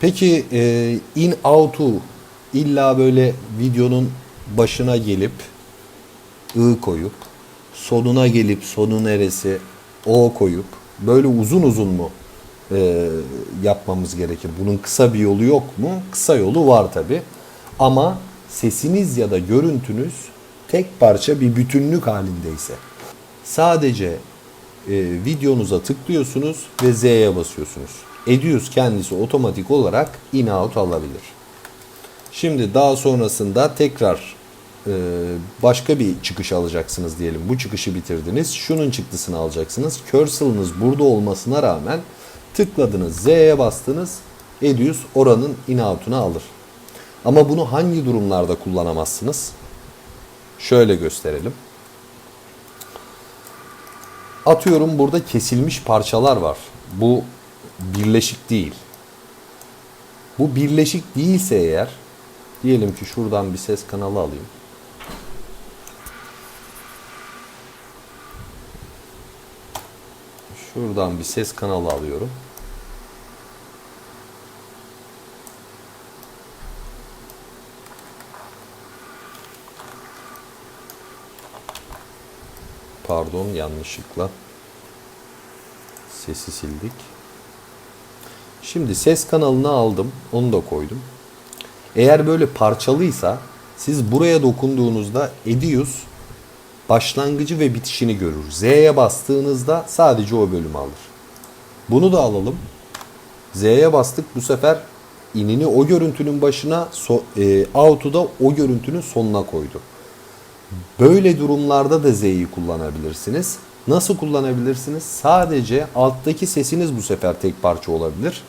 Peki e, in out'u illa böyle videonun başına gelip I koyup sonuna gelip sonu neresi O koyup böyle uzun uzun mu e, yapmamız gerekir? Bunun kısa bir yolu yok mu? Kısa yolu var tabi. Ama sesiniz ya da görüntünüz tek parça bir bütünlük halindeyse sadece e, videonuza tıklıyorsunuz ve Z'ye basıyorsunuz. Edius kendisi otomatik olarak in out alabilir. Şimdi daha sonrasında tekrar e, başka bir çıkış alacaksınız diyelim. Bu çıkışı bitirdiniz. Şunun çıktısını alacaksınız. Cursor'ınız burada olmasına rağmen tıkladınız Z'ye bastınız. Edius oranın in out'unu alır. Ama bunu hangi durumlarda kullanamazsınız? Şöyle gösterelim. Atıyorum burada kesilmiş parçalar var. Bu birleşik değil. Bu birleşik değilse eğer diyelim ki şuradan bir ses kanalı alayım. Şuradan bir ses kanalı alıyorum. Pardon yanlışlıkla sesi sildik. Şimdi ses kanalını aldım. Onu da koydum. Eğer böyle parçalıysa siz buraya dokunduğunuzda Edius başlangıcı ve bitişini görür. Z'ye bastığınızda sadece o bölümü alır. Bunu da alalım. Z'ye bastık bu sefer inini o görüntünün başına, so, e, out'u da o görüntünün sonuna koydu. Böyle durumlarda da Z'yi kullanabilirsiniz. Nasıl kullanabilirsiniz? Sadece alttaki sesiniz bu sefer tek parça olabilir.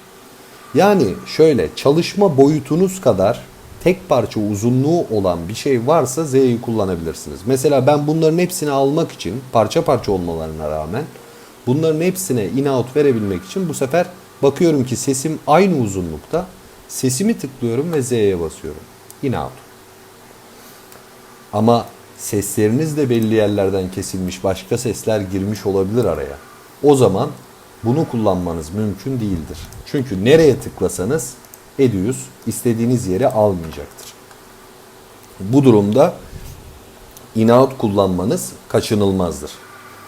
Yani şöyle çalışma boyutunuz kadar tek parça uzunluğu olan bir şey varsa Z'yi kullanabilirsiniz. Mesela ben bunların hepsini almak için parça parça olmalarına rağmen bunların hepsine in out verebilmek için bu sefer bakıyorum ki sesim aynı uzunlukta. Sesimi tıklıyorum ve Z'ye basıyorum. In out. Ama sesleriniz de belli yerlerden kesilmiş, başka sesler girmiş olabilir araya. O zaman bunu kullanmanız mümkün değildir. Çünkü nereye tıklasanız Edius istediğiniz yere almayacaktır. Bu durumda in-out kullanmanız kaçınılmazdır.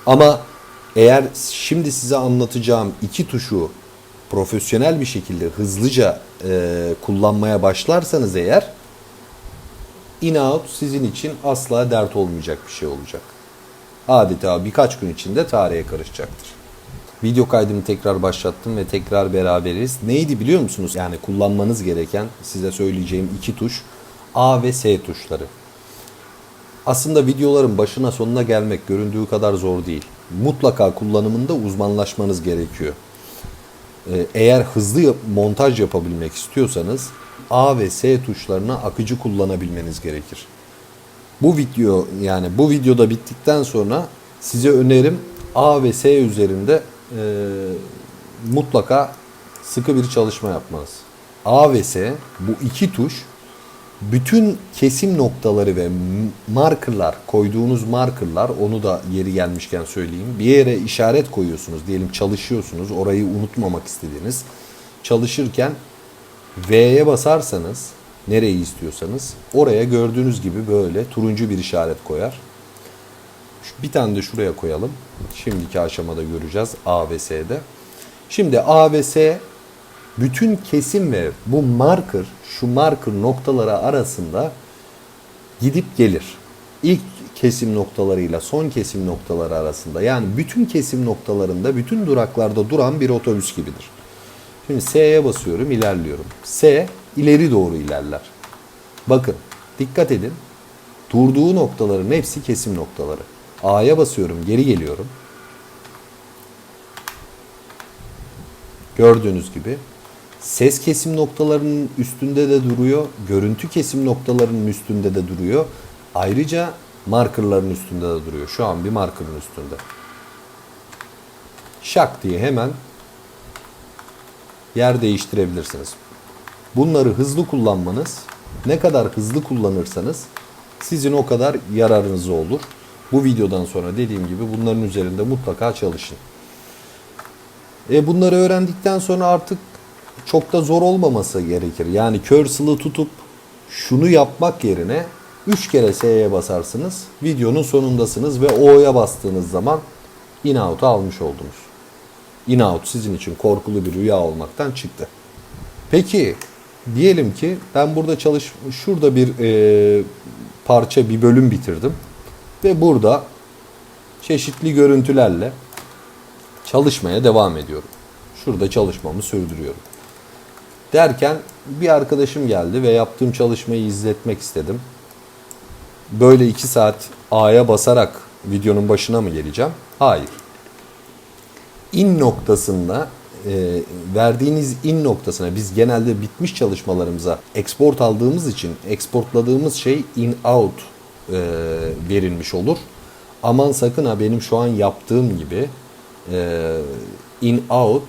Ama eğer şimdi size anlatacağım iki tuşu profesyonel bir şekilde hızlıca e, kullanmaya başlarsanız eğer in-out sizin için asla dert olmayacak bir şey olacak. Adeta birkaç gün içinde tarihe karışacaktır. Video kaydımı tekrar başlattım ve tekrar beraberiz. Neydi biliyor musunuz? Yani kullanmanız gereken size söyleyeceğim iki tuş A ve S tuşları. Aslında videoların başına sonuna gelmek göründüğü kadar zor değil. Mutlaka kullanımında uzmanlaşmanız gerekiyor. Ee, Eğer hızlı montaj yapabilmek istiyorsanız A ve S tuşlarını akıcı kullanabilmeniz gerekir. Bu video yani bu videoda bittikten sonra size önerim A ve S üzerinde e, mutlaka sıkı bir çalışma yapmanız. A ve S bu iki tuş bütün kesim noktaları ve markerlar koyduğunuz markerlar onu da yeri gelmişken söyleyeyim. Bir yere işaret koyuyorsunuz diyelim çalışıyorsunuz orayı unutmamak istediğiniz çalışırken V'ye basarsanız nereyi istiyorsanız oraya gördüğünüz gibi böyle turuncu bir işaret koyar. Bir tane de şuraya koyalım. Şimdiki aşamada göreceğiz A ve S'de. Şimdi A ve S bütün kesim ve bu marker, şu marker noktaları arasında gidip gelir. İlk kesim noktalarıyla son kesim noktaları arasında yani bütün kesim noktalarında bütün duraklarda duran bir otobüs gibidir. Şimdi S'ye basıyorum, ilerliyorum. S ileri doğru ilerler. Bakın, dikkat edin. Durduğu noktaların hepsi kesim noktaları. A'ya basıyorum, geri geliyorum. Gördüğünüz gibi ses kesim noktalarının üstünde de duruyor, görüntü kesim noktalarının üstünde de duruyor. Ayrıca markerların üstünde de duruyor. Şu an bir markerın üstünde. Şak diye hemen yer değiştirebilirsiniz. Bunları hızlı kullanmanız ne kadar hızlı kullanırsanız sizin o kadar yararınız olur. Bu videodan sonra dediğim gibi bunların üzerinde mutlaka çalışın. E bunları öğrendikten sonra artık çok da zor olmaması gerekir. Yani cursor'ı tutup şunu yapmak yerine 3 kere S'ye basarsınız. Videonun sonundasınız ve O'ya bastığınız zaman in-out'u almış oldunuz. In-out sizin için korkulu bir rüya olmaktan çıktı. Peki diyelim ki ben burada çalış şurada bir e, parça bir bölüm bitirdim ve burada çeşitli görüntülerle çalışmaya devam ediyorum. Şurada çalışmamı sürdürüyorum. Derken bir arkadaşım geldi ve yaptığım çalışmayı izletmek istedim. Böyle iki saat A'ya basarak videonun başına mı geleceğim? Hayır. In noktasında e, verdiğiniz in noktasına biz genelde bitmiş çalışmalarımıza export aldığımız için exportladığımız şey in out e, verilmiş olur. Aman sakın ha benim şu an yaptığım gibi e, in out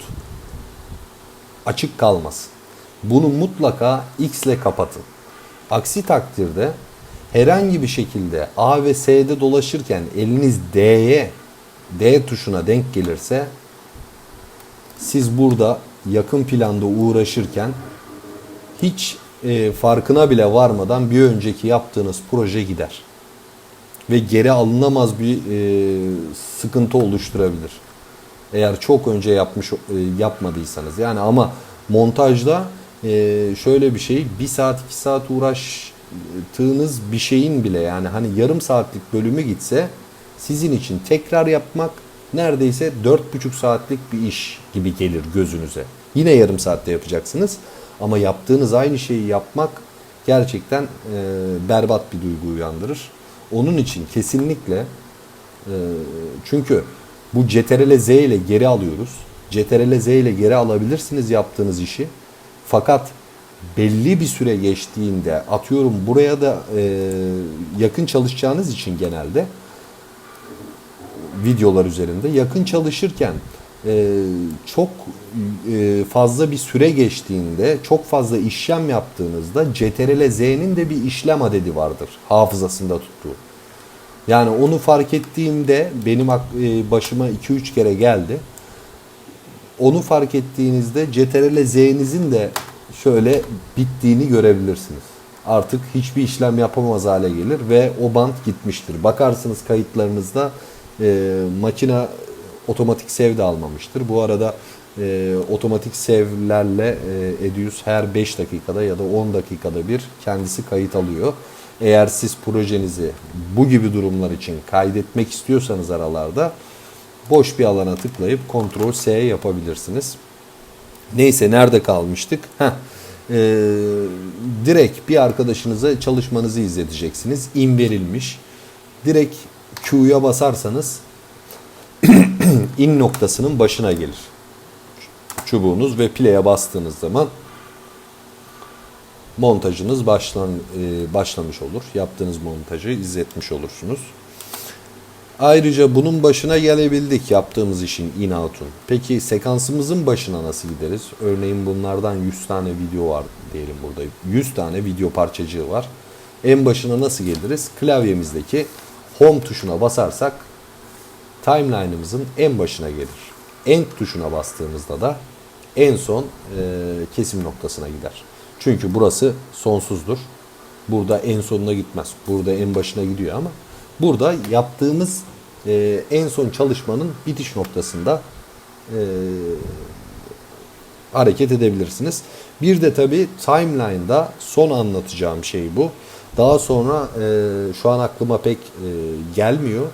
açık kalmasın. Bunu mutlaka X ile kapatın. Aksi takdirde herhangi bir şekilde A ve S'de dolaşırken eliniz D'ye D tuşuna denk gelirse siz burada yakın planda uğraşırken hiç e, farkına bile varmadan bir önceki yaptığınız proje gider. Ve geri alınamaz bir e, sıkıntı oluşturabilir. Eğer çok önce yapmış e, yapmadıysanız. Yani ama montajda e, şöyle bir şey bir saat iki saat uğraştığınız bir şeyin bile yani hani yarım saatlik bölümü gitse sizin için tekrar yapmak neredeyse dört buçuk saatlik bir iş gibi gelir gözünüze. Yine yarım saatte yapacaksınız ama yaptığınız aynı şeyi yapmak gerçekten e, berbat bir duygu uyandırır. Onun için kesinlikle e, çünkü bu CTRL Z ile geri alıyoruz. CTRL Z ile geri alabilirsiniz yaptığınız işi. Fakat belli bir süre geçtiğinde atıyorum buraya da e, yakın çalışacağınız için genelde videolar üzerinde yakın çalışırken e, çok e, fazla bir süre geçtiğinde çok fazla işlem yaptığınızda CTRL Z'nin de bir işlem adedi vardır hafızasında tuttuğu. Yani onu fark ettiğimde benim e, başıma 2-3 kere geldi. Onu fark ettiğinizde CTRL Z'nizin de şöyle bittiğini görebilirsiniz. Artık hiçbir işlem yapamaz hale gelir ve o bant gitmiştir. Bakarsınız kayıtlarınızda e, makine otomatik sev de almamıştır. Bu arada e, otomatik sevlerle e, Edius her 5 dakikada ya da 10 dakikada bir kendisi kayıt alıyor. Eğer siz projenizi bu gibi durumlar için kaydetmek istiyorsanız aralarda boş bir alana tıklayıp Ctrl S yapabilirsiniz. Neyse nerede kalmıştık? Heh, e, direkt bir arkadaşınıza çalışmanızı izleteceksiniz. İn verilmiş. Direkt Q'ya basarsanız in noktasının başına gelir. Çubuğunuz ve play'e bastığınız zaman montajınız başlan, e, başlamış olur. Yaptığınız montajı izletmiş olursunuz. Ayrıca bunun başına gelebildik yaptığımız işin in-out'un. Peki sekansımızın başına nasıl gideriz? Örneğin bunlardan 100 tane video var diyelim burada. 100 tane video parçacığı var. En başına nasıl geliriz? Klavyemizdeki home tuşuna basarsak timeline'ımızın en başına gelir. End tuşuna bastığımızda da en son e, kesim noktasına gider. Çünkü burası sonsuzdur. Burada en sonuna gitmez. Burada en başına gidiyor ama burada yaptığımız e, en son çalışmanın bitiş noktasında e, hareket edebilirsiniz. Bir de tabi timeline'da son anlatacağım şey bu. Daha sonra e, şu an aklıma pek e, gelmiyor.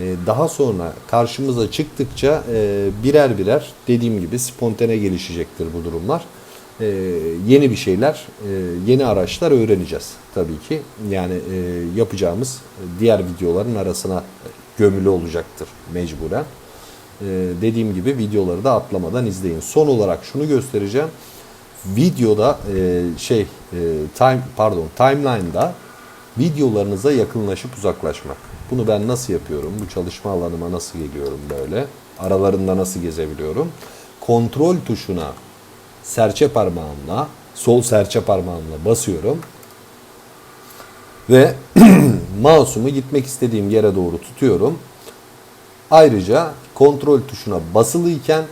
E, daha sonra karşımıza çıktıkça e, birer birer dediğim gibi spontane gelişecektir bu durumlar. E, yeni bir şeyler, yeni araçlar öğreneceğiz tabii ki. Yani yapacağımız diğer videoların arasına gömülü olacaktır mecburen. Dediğim gibi videoları da atlamadan izleyin. Son olarak şunu göstereceğim videoda şey time pardon timeline'da videolarınıza yakınlaşıp uzaklaşmak. Bunu ben nasıl yapıyorum? Bu çalışma alanıma nasıl geliyorum böyle? Aralarında nasıl gezebiliyorum? Kontrol tuşuna serçe parmağımla, sol serçe parmağımla basıyorum. Ve mouse'umu gitmek istediğim yere doğru tutuyorum. Ayrıca kontrol tuşuna basılıyken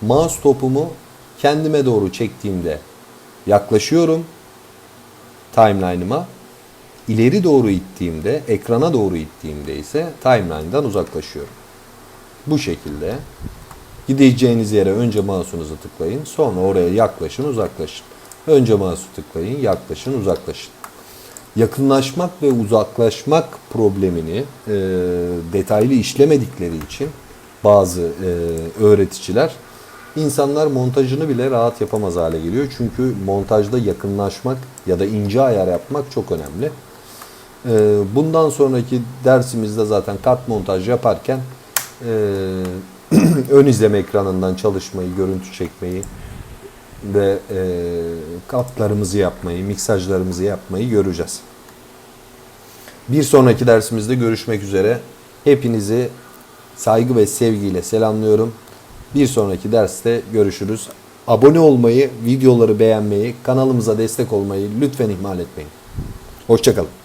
mouse topumu kendime doğru çektiğimde yaklaşıyorum timeline'ıma. İleri doğru ittiğimde, ekrana doğru ittiğimde ise timeline'dan uzaklaşıyorum. Bu şekilde gideceğiniz yere önce mouse'unuzu tıklayın, sonra oraya yaklaşın, uzaklaşın. Önce mouse'u tıklayın, yaklaşın, uzaklaşın. Yakınlaşmak ve uzaklaşmak problemini e, detaylı işlemedikleri için bazı e, öğreticiler insanlar montajını bile rahat yapamaz hale geliyor. Çünkü montajda yakınlaşmak ya da ince ayar yapmak çok önemli. E, bundan sonraki dersimizde zaten kat montaj yaparken e, ön izleme ekranından çalışmayı, görüntü çekmeyi ve e, katlarımızı yapmayı, miksajlarımızı yapmayı göreceğiz. Bir sonraki dersimizde görüşmek üzere. Hepinizi saygı ve sevgiyle selamlıyorum. Bir sonraki derste görüşürüz. Abone olmayı, videoları beğenmeyi, kanalımıza destek olmayı lütfen ihmal etmeyin. Hoşçakalın.